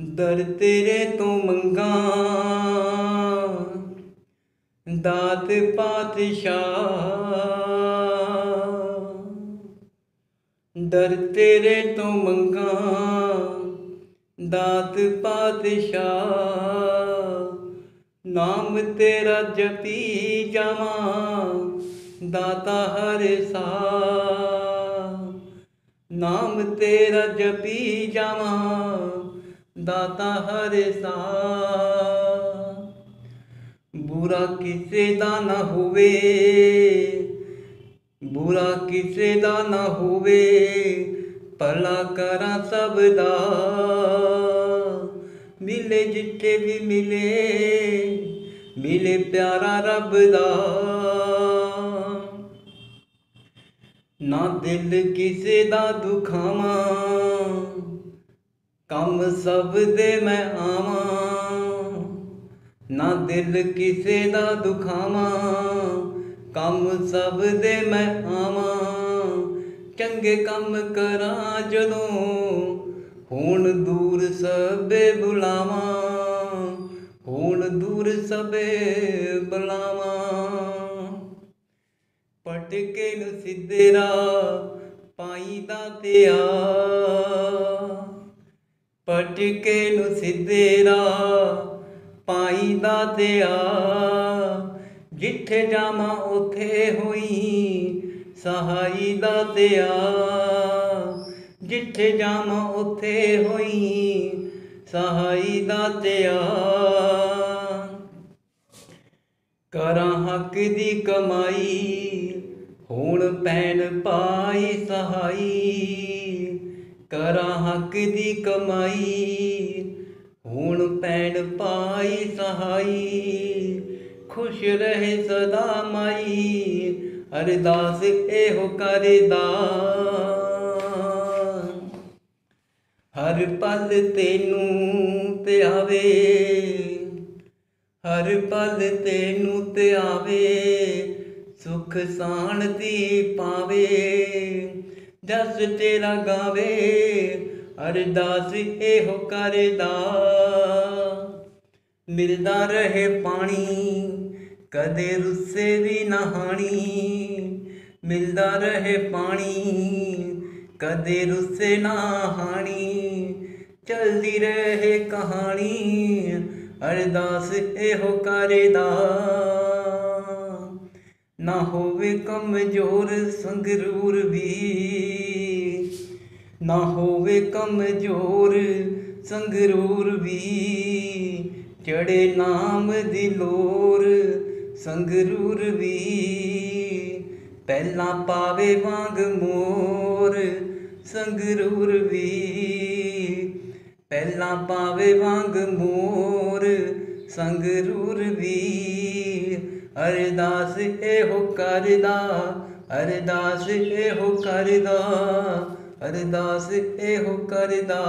ਦਰ ਤੇਰੇ ਤੋਂ ਮੰਗਾ, ਦਾਤ ਪਾਤਸ਼ਾਹ। ਦਰ ਤੇਰੇ ਤੋਂ ਮੰਗਾ, ਦਾਤ ਪਾਤਸ਼ਾਹ। ਨਾਮ ਤੇਰਾ ਜਪੀ ਜਾਵਾਂ, ਦਾਤਾ ਹਰ ਸਾਹ। ਨਾਮ ਤੇਰਾ ਜਪੀ ਜਾਵਾਂ ਦਾਤਾ ਹਰ ਸਾ ਬੁਰਾ ਕਿਸੇ ਦਾ ਨਾ ਹੋਵੇ ਬੁਰਾ ਕਿਸੇ ਦਾ ਨਾ ਹੋਵੇ ਭਲਾ ਕਰਾਂ ਸਭ ਦਾ ਮਿਲੇ ਜਿੱਥੇ ਵੀ ਮਿਲੇ ਮਿਲੇ ਪਿਆਰਾ ਰੱਬ ਦਾ ਨਾ ਦਿਲ ਕਿਸੇ ਦਾ ਦੁਖਾਵਾਂ, ਕੰਮ ਸਭ ਦੇ ਮੈਂ ਆਵਾਂ। ਨਾ ਦਿਲ ਕਿਸੇ ਦਾ ਦੁਖਾਵਾਂ, ਕੰਮ ਸਭ ਦੇ ਮੈਂ ਆਵਾਂ। ਚੰਗੇ ਕੰਮ ਕਰਾਂ ਜਦੋਂ ਹੁਣ ਦੂਰ ਸਭੇ ਬੁਲਾਵਾਂ, ਹੁਣ ਦੂਰ ਸਭੇ ਬੁਲਾਵਾਂ। ਪਟਕੇ ਨੂੰ ਸਿੱਧੇ ਰਾਹ, ਪਾਈ ਦਾ ਤਿਆ ਪਟਕੇ ਨੂੰ ਸਿੱਧੇ ਰਾਹ, ਪਾਈ ਦਾ ਤਿਆ ਜਿੱਥੇ ਜਾਵਾਂ ਉਥੇ ਹੋਈ ਸਹਾਈ ਦਾ ਤਿਆ ਜਿੱਥੇ ਜਾਵਾਂ ਉਥੇ ਹੋਈ ਸਹਾਈ ਦਾ ਤਿਆ ਕਰਾਂ ਹੱਕ ਦੀ ਕਮਾਈ ਹੁਣ ਪੈਣ ਪਾਈ ਸਹਾਈ, ਕਰਾਂ ਹੱਕ ਦੀ ਕਮਾਈ। ਹੁਣ ਪੈਣ ਪਾਈ ਸਹਾਈ, ਖੁਸ਼ ਰਹੇ ਸਦਾ ਮਾਈ। ਅਰਦਾਸ ਇਹੋ ਕਰਦਾ। ਹਰ ਪਲ ਤੈਨੂੰ ਤੇ ਆਵੇ ਹਰ ਪਲ ਤੈਨੂੰ ਤੇ ਆਵੇ ਸੁਖ ਸ਼ਾਂਤੀ ਪਾਵੇ ਜਸ ਤੇਰਾ ਗਾਵੇ, ਅਰਦਾਸ ਇਹੋ ਕਰਦਾ। ਮਿਲਦਾ ਰਹੇ ਪਾਣੀ, ਕਦੇ ਰੁੱਸੇ ਦੀ ਨਹਾਣੀ ਮਿਲਦਾ ਰਹੇ ਪਾਣੀ, ਕਦੇ ਰੁੱਸੇ ਨਾ ਹਾਣੀ। ਚਲਦੀ ਰਹੇ ਕਹਾਣੀ, ਅਰਦਾਸ ਇਹੋ ਕਰਦਾ। ਨਾ ਹੋਵੇ ਕਮਜ਼ੋਰ ਸੰਗਰੂਰ ਵੀ ਨਾ ਹੋਵੇ ਕਮਜ਼ੋਰ ਸੰਗਰੂਰ ਵੀ ਚੜੇ ਨਾਮ ਦੀ ਲੋਰ ਸੰਗਰੂਰ ਵੀ ਪਹਿਲਾਂ ਪਾਵੇ ਵਾਂਗ ਮੋਰ ਸੰਗਰੂਰ ਵੀ ਪਹਿਲਾਂ ਪਾਵੇ ਵਾਂਗ ਮੋਰ ਸੰਗਰੂਰ ਵੀ ਅਰਦਾਸ ਇਹੋ ਕਰਦਾ ਅਰਦਾਸ ਇਹੋ ਕਰਦਾ ਅਰਦਾਸ ਇਹੋ ਕਰਦਾ।